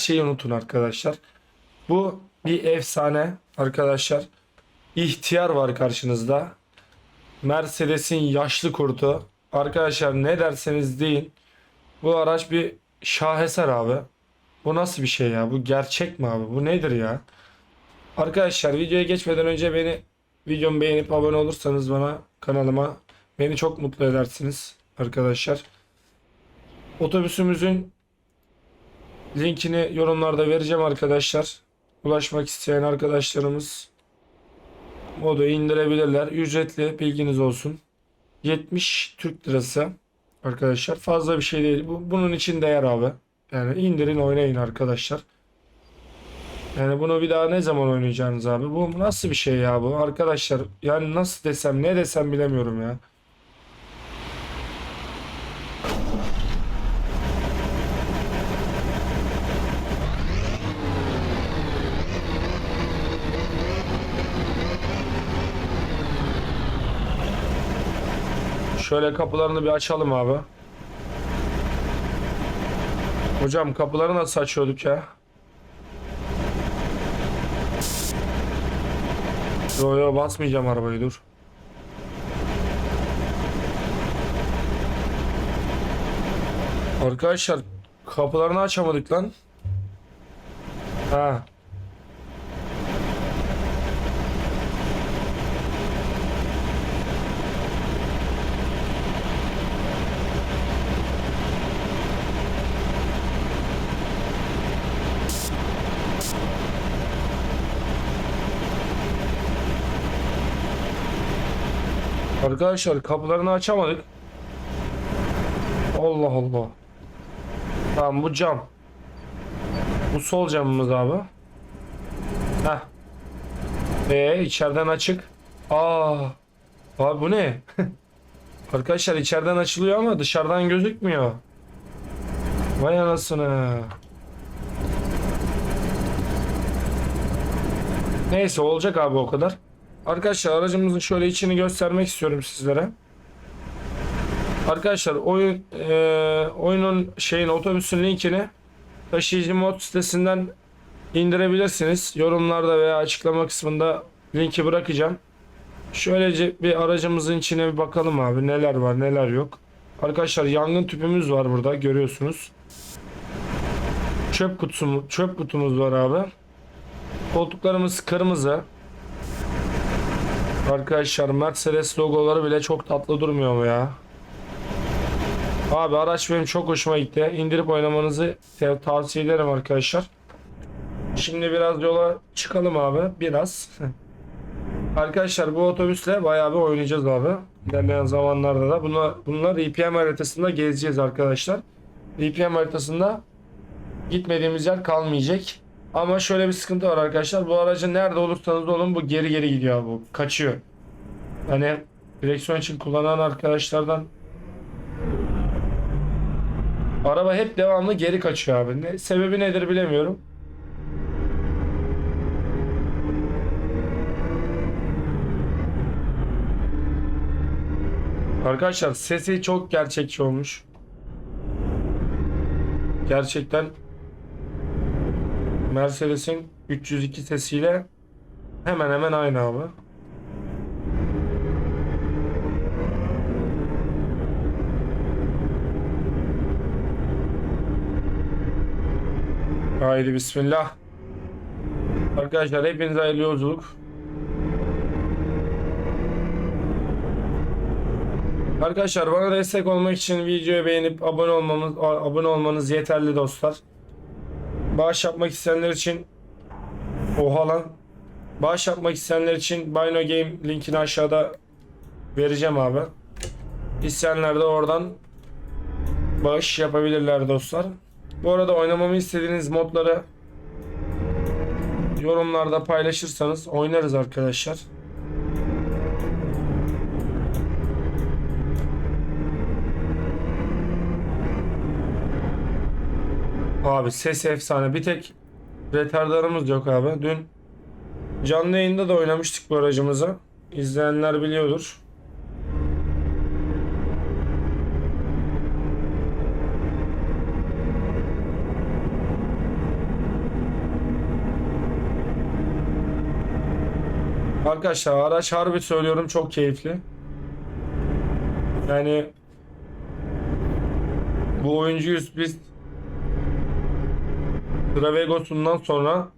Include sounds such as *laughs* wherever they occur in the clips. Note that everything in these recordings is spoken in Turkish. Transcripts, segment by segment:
şeyi unutun arkadaşlar. Bu bir efsane arkadaşlar. İhtiyar var karşınızda. Mercedes'in yaşlı kurtu. Arkadaşlar ne derseniz deyin. Bu araç bir şaheser abi. Bu nasıl bir şey ya? Bu gerçek mi abi? Bu nedir ya? Arkadaşlar videoya geçmeden önce beni videomu beğenip abone olursanız bana kanalıma beni çok mutlu edersiniz arkadaşlar. Otobüsümüzün linkini yorumlarda vereceğim arkadaşlar. Ulaşmak isteyen arkadaşlarımız modu indirebilirler. Ücretli bilginiz olsun. 70 Türk lirası arkadaşlar. Fazla bir şey değil. Bu, bunun için değer abi. Yani indirin oynayın arkadaşlar. Yani bunu bir daha ne zaman oynayacaksınız abi? Bu nasıl bir şey ya bu arkadaşlar? Yani nasıl desem ne desem bilemiyorum ya. Şöyle kapılarını bir açalım abi. Hocam kapıları nasıl açıyorduk ya? Yo yo basmayacağım arabayı dur. Arkadaşlar kapılarını açamadık lan. Ha. Arkadaşlar kapılarını açamadık. Allah Allah. Tamam bu cam. Bu sol camımız abi. Heh. Ee içeriden açık. Aa. Abi bu ne? *laughs* Arkadaşlar içeriden açılıyor ama dışarıdan gözükmüyor. Vay anasını. Neyse olacak abi o kadar. Arkadaşlar aracımızın şöyle içini göstermek istiyorum sizlere. Arkadaşlar oyun e, oyunun şeyin otobüsün linkini taşıyıcı mod sitesinden indirebilirsiniz. Yorumlarda veya açıklama kısmında linki bırakacağım. Şöylece bir aracımızın içine bir bakalım abi neler var neler yok. Arkadaşlar yangın tüpümüz var burada görüyorsunuz. Çöp kutusu çöp kutumuz var abi. Koltuklarımız kırmızı. Arkadaşlar Mercedes logoları bile çok tatlı durmuyor mu ya? Abi araç benim çok hoşuma gitti. İndirip oynamanızı tavsiye ederim arkadaşlar. Şimdi biraz yola çıkalım abi. Biraz. *laughs* arkadaşlar bu otobüsle bayağı bir oynayacağız abi. İlerleyen zamanlarda da. Bunlar, bunlar EPM haritasında gezeceğiz arkadaşlar. EPM haritasında gitmediğimiz yer kalmayacak. Ama şöyle bir sıkıntı var arkadaşlar. Bu aracın nerede olursanız olun bu geri geri gidiyor bu. Kaçıyor. Hani direksiyon için kullanan arkadaşlardan araba hep devamlı geri kaçıyor abi. Ne, sebebi nedir bilemiyorum. Arkadaşlar sesi çok gerçekçi olmuş. Gerçekten Mercedes'in 302 sesiyle hemen hemen aynı abi. Haydi bismillah. Arkadaşlar hepinize hayırlı yolculuk. Arkadaşlar bana destek olmak için videoyu beğenip abone olmamız abone olmanız yeterli dostlar. Bağış yapmak isteyenler için Oha lan. Bağış yapmak isteyenler için Bino Game linkini aşağıda vereceğim abi. İsteyenler de oradan bağış yapabilirler dostlar. Bu arada oynamamı istediğiniz modları yorumlarda paylaşırsanız oynarız arkadaşlar. abi. Ses efsane. Bir tek retardarımız yok abi. Dün canlı yayında da oynamıştık bu aracımıza. İzleyenler biliyordur. Arkadaşlar araç harbi söylüyorum çok keyifli. Yani bu oyuncuyuz biz Travegos'undan sonra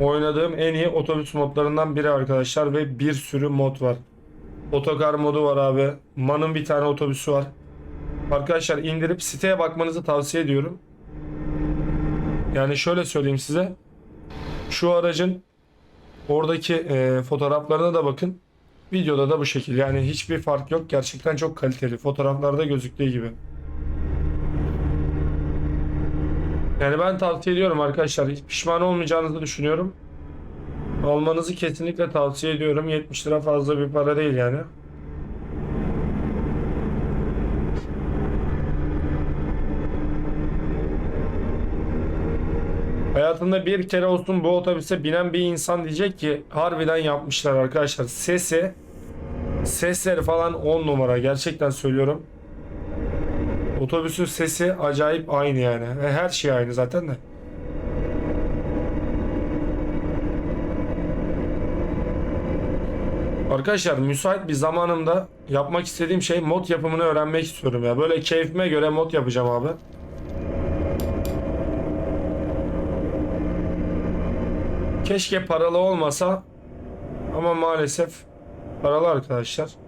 oynadığım en iyi otobüs modlarından biri arkadaşlar ve bir sürü mod var. Otokar modu var abi. MAN'ın bir tane otobüsü var. Arkadaşlar indirip siteye bakmanızı tavsiye ediyorum. Yani şöyle söyleyeyim size. Şu aracın oradaki e, fotoğraflarına da bakın. Videoda da bu şekil. Yani hiçbir fark yok. Gerçekten çok kaliteli. Fotoğraflarda gözüktüğü gibi. Yani ben tavsiye ediyorum arkadaşlar. Hiç pişman olmayacağınızı düşünüyorum. Almanızı kesinlikle tavsiye ediyorum. 70 lira fazla bir para değil yani. Hayatında bir kere olsun bu otobüse binen bir insan diyecek ki harbiden yapmışlar arkadaşlar. Sesi, sesleri falan 10 numara gerçekten söylüyorum. Otobüsün sesi acayip aynı yani. Ve her şey aynı zaten de. Arkadaşlar müsait bir zamanımda yapmak istediğim şey mod yapımını öğrenmek istiyorum ya. Böyle keyfime göre mod yapacağım abi. Keşke paralı olmasa ama maalesef paralı arkadaşlar.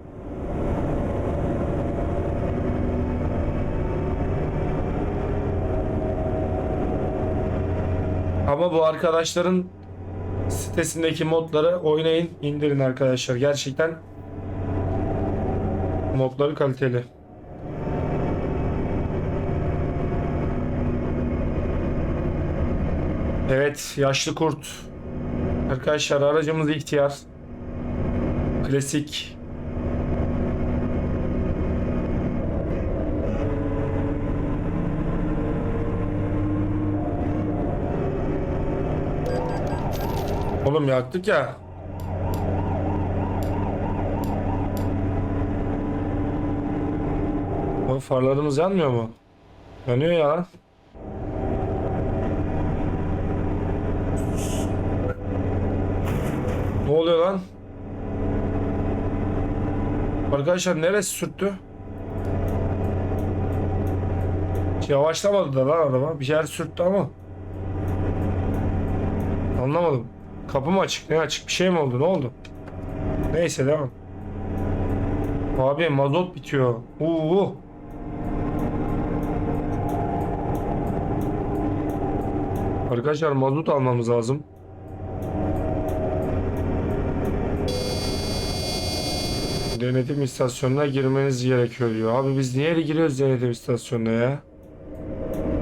Ama bu arkadaşların sitesindeki modları oynayın, indirin arkadaşlar. Gerçekten modları kaliteli. Evet, yaşlı kurt. Arkadaşlar aracımız ihtiyar. Klasik. Oğlum yaktık ya. O farlarımız yanmıyor mu? Yanıyor ya. Ne oluyor lan? Arkadaşlar neresi sürttü? Hiç Yavaşlamadı da lan araba. Bir yer sürttü ama. Anlamadım. Kapı mı açık? Ne açık? Bir şey mi oldu? Ne oldu? Neyse devam. Abi mazot bitiyor. Uuu. Arkadaşlar mazot almamız lazım. Denetim istasyonuna girmeniz gerekiyor diyor. Abi biz niye giriyoruz denetim istasyonuna ya?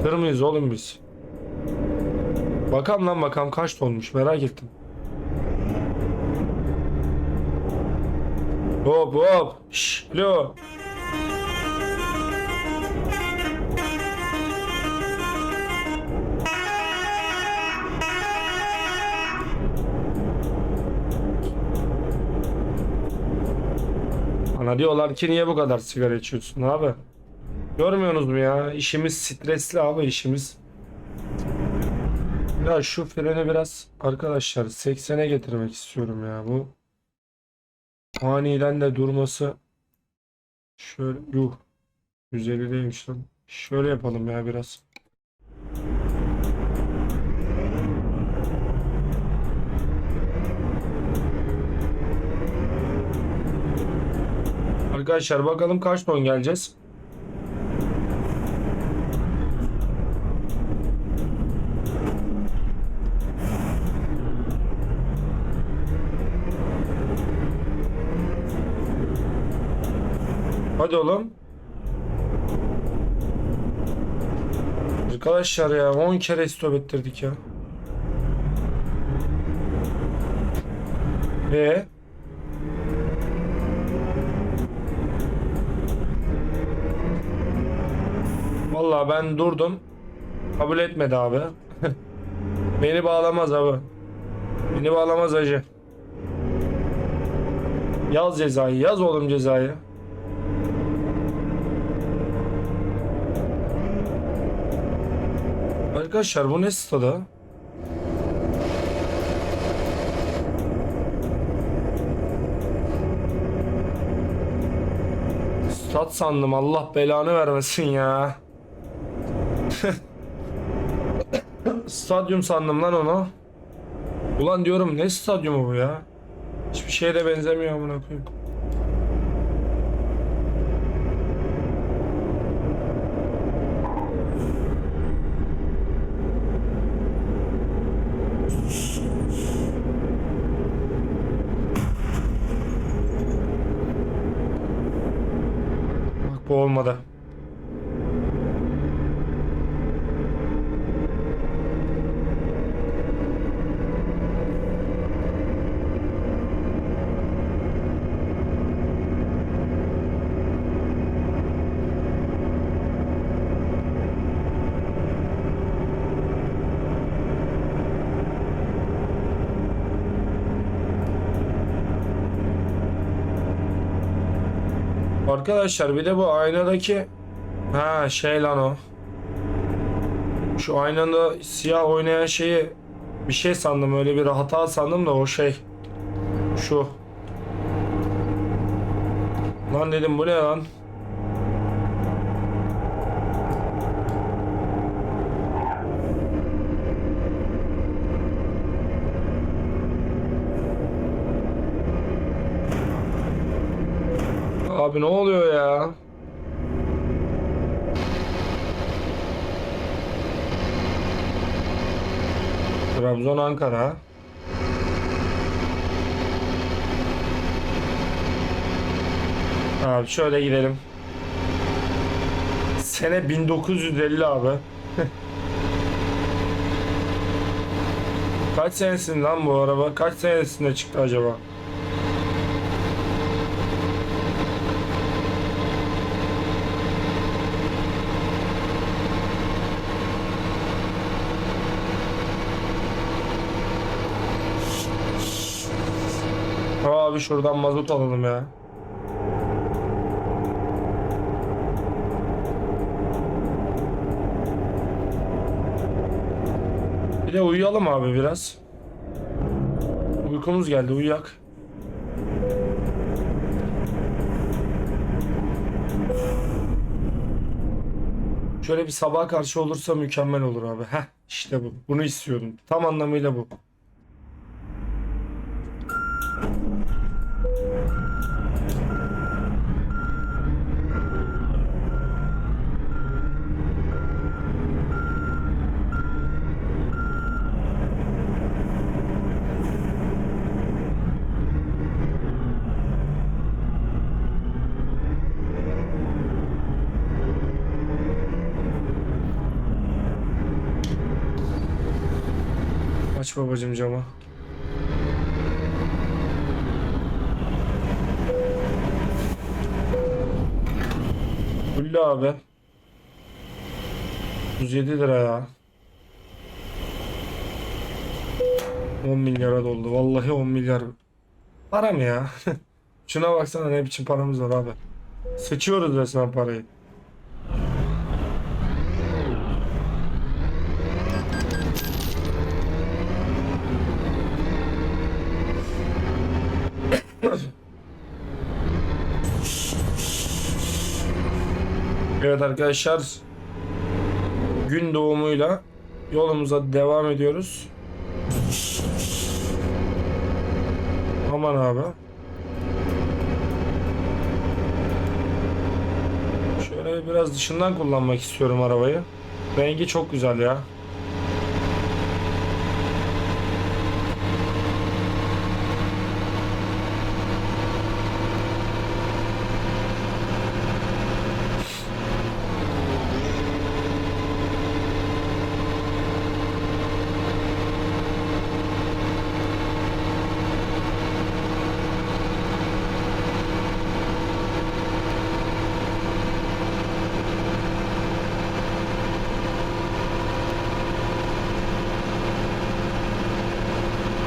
Tır mıyız oğlum biz? Bakalım lan bakalım kaç tonmuş merak ettim. Hop hop. Şş, alo. Bana diyorlar ki niye bu kadar sigara içiyorsun abi? Görmüyorsunuz mu ya? İşimiz stresli abi işimiz. Ya şu freni biraz arkadaşlar 80'e getirmek istiyorum ya bu. Aniden de durması şöyle yuh 150'deymiş lan. Şöyle yapalım ya biraz. Arkadaşlar bakalım kaç ton geleceğiz. Hadi oğlum. Arkadaşlar ya 10 kere stop ettirdik ya. Ve Vallahi ben durdum. Kabul etmedi abi. *laughs* Beni bağlamaz abi. Beni bağlamaz hacı. Yaz cezayı. Yaz oğlum cezayı. Arkadaşlar bu ne stada? Stat sandım Allah belanı vermesin ya. *laughs* Stadyum sandım lan onu. Ulan diyorum ne stadyumu bu ya? Hiçbir şeye de benzemiyor amına koyayım. Olmadı. Arkadaşlar bir de bu aynadaki ha şey lan o. Şu aynada siyah oynayan şeyi bir şey sandım öyle bir hata sandım da o şey. Şu. Lan dedim bu ne lan? Abi ne oluyor ya? Trabzon Ankara. Abi şöyle gidelim. Sene 1950 abi. *laughs* Kaç senesin lan bu araba? Kaç senesinde çıktı acaba? Abi şuradan mazot alalım ya. Bir de uyuyalım abi biraz. Uykumuz geldi uyuyak. Şöyle bir sabaha karşı olursa mükemmel olur abi. Heh işte bu. Bunu istiyordum. Tam anlamıyla bu. Aç babacım camı. Güllü abi. 107 lira ya. 10 milyara doldu. Vallahi 10 milyar. Para mı ya? *laughs* Şuna baksana ne biçim paramız var abi. Sıçıyoruz resmen parayı. Evet arkadaşlar gün doğumuyla yolumuza devam ediyoruz. Aman abi. Şöyle biraz dışından kullanmak istiyorum arabayı. Rengi çok güzel ya.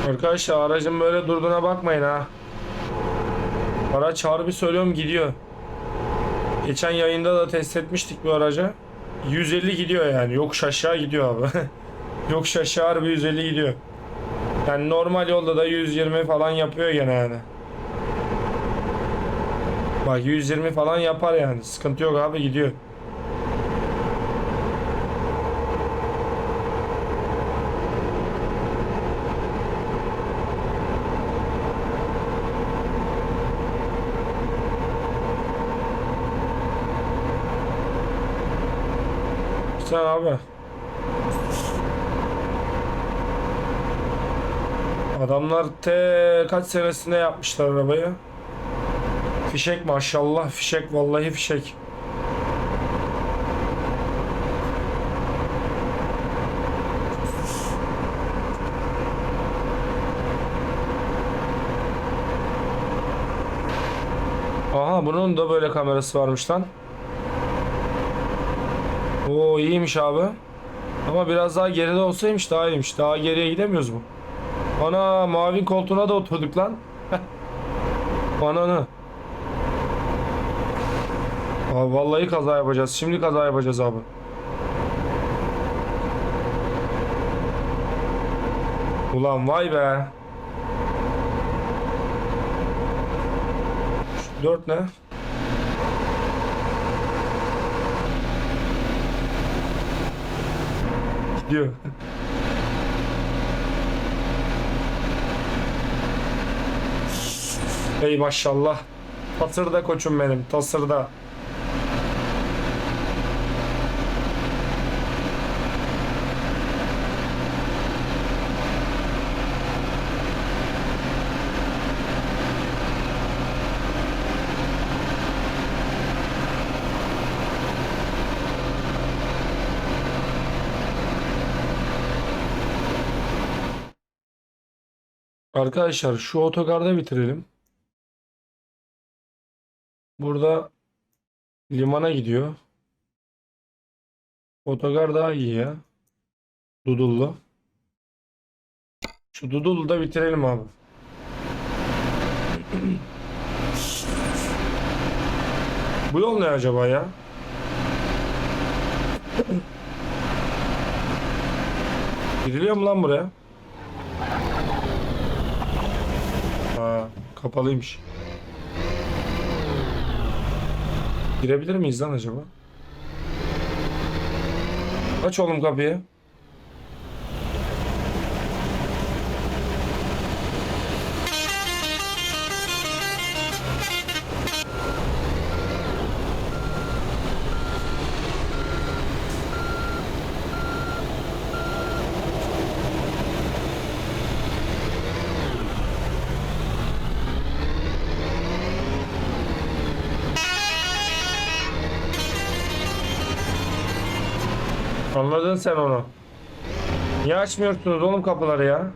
Arkadaşlar aracın böyle durduğuna bakmayın ha. Araç harbi söylüyorum gidiyor. Geçen yayında da test etmiştik bu araca. 150 gidiyor yani. Yokuş aşağı gidiyor abi. *laughs* Yokuş aşağı harbi 150 gidiyor. Yani normal yolda da 120 falan yapıyor gene yani. Bak 120 falan yapar yani. Sıkıntı yok abi gidiyor. Abi. Adamlar te kaç senesinde yapmışlar arabayı. Fişek maşallah fişek vallahi fişek. Aha bunun da böyle kamerası varmış lan. Oo iyiymiş abi. Ama biraz daha geride olsaymış daha iyiymiş. Daha geriye gidemiyoruz mu? Ana mavi koltuğuna da oturduk lan. Ananı. Abi vallahi kaza yapacağız. Şimdi kaza yapacağız abi. Ulan vay be. Şu dört ne? Gidiyor. Ey maşallah. Tasırda koçum benim. Tasırda. Arkadaşlar şu otogarda bitirelim. Burada limana gidiyor. Otogar daha iyi ya. Dudullu. Şu Dudullu da bitirelim abi. Bu yol ne acaba ya? Gidiliyor mu lan buraya? Kapalıymış. Girebilir miyiz lan acaba? Aç oğlum kapıyı. Anladın sen onu. Niye açmıyorsunuz oğlum kapıları ya?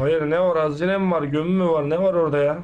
Hayır ne var hazine mi var gömü mü var ne var orada ya?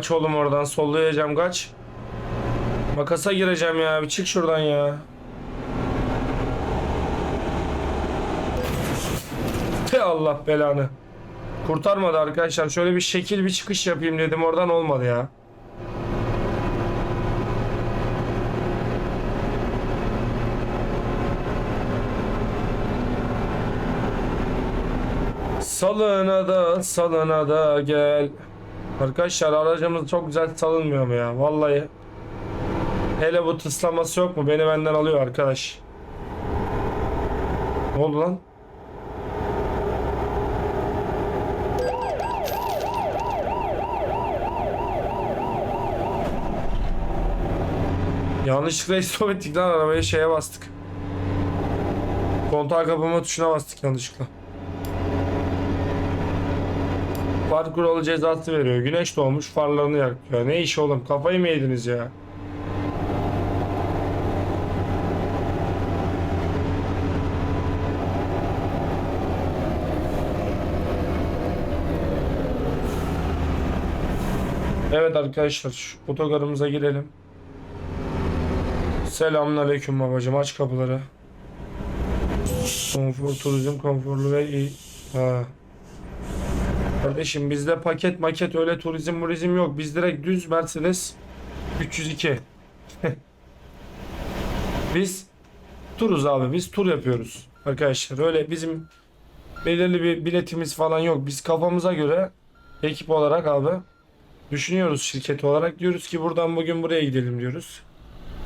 Kaç oğlum oradan sollayacağım kaç. Makasa gireceğim ya bir çık şuradan ya. Te Allah belanı. Kurtarmadı arkadaşlar. Şöyle bir şekil bir çıkış yapayım dedim oradan olmadı ya. Salına da salına da gel. Arkadaşlar aracımız çok güzel salınmıyor mu ya? Vallahi. Hele bu tıslaması yok mu? Beni benden alıyor arkadaş. Ne oldu lan? Yanlışlıkla istop ettik lan arabaya şeye bastık. Kontağı kapama tuşuna bastık yanlışlıkla. Far kuralı cezası veriyor. Güneş doğmuş farlarını yakıyor. Ne iş oğlum kafayı mı yediniz ya? Evet arkadaşlar otogarımıza girelim. Selamünaleyküm babacım aç kapıları. Konfor turizm konforlu ve iyi. Ha. Kardeşim bizde paket maket öyle turizm murizm yok. Biz direkt düz Mercedes 302. *laughs* biz turuz abi biz tur yapıyoruz. Arkadaşlar öyle bizim belirli bir biletimiz falan yok. Biz kafamıza göre ekip olarak abi düşünüyoruz şirket olarak. Diyoruz ki buradan bugün buraya gidelim diyoruz.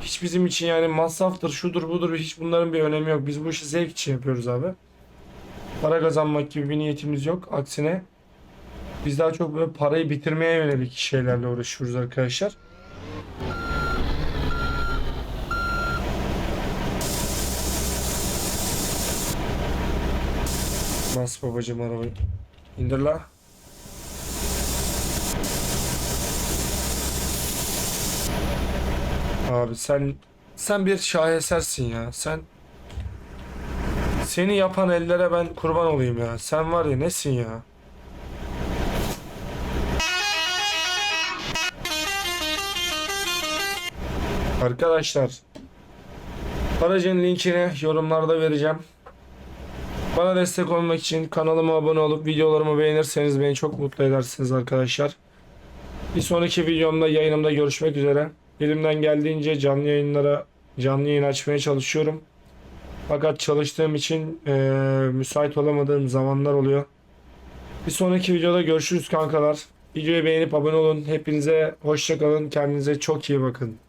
Hiç bizim için yani masraftır, şudur budur hiç bunların bir önemi yok. Biz bu işi zevk için yapıyoruz abi. Para kazanmak gibi bir niyetimiz yok. Aksine biz daha çok böyle parayı bitirmeye yönelik şeylerle uğraşıyoruz arkadaşlar. Bas babacım arabayı. İndir la. Abi sen sen bir şahesersin ya. Sen seni yapan ellere ben kurban olayım ya. Sen var ya nesin ya? Arkadaşlar aracın linkini yorumlarda vereceğim. Bana destek olmak için kanalıma abone olup videolarımı beğenirseniz beni çok mutlu edersiniz arkadaşlar. Bir sonraki videomda yayınımda görüşmek üzere. Elimden geldiğince canlı yayınlara canlı yayın açmaya çalışıyorum. Fakat çalıştığım için eee, müsait olamadığım zamanlar oluyor. Bir sonraki videoda görüşürüz kankalar. Videoyu beğenip abone olun. Hepinize hoşça kalın. Kendinize çok iyi bakın.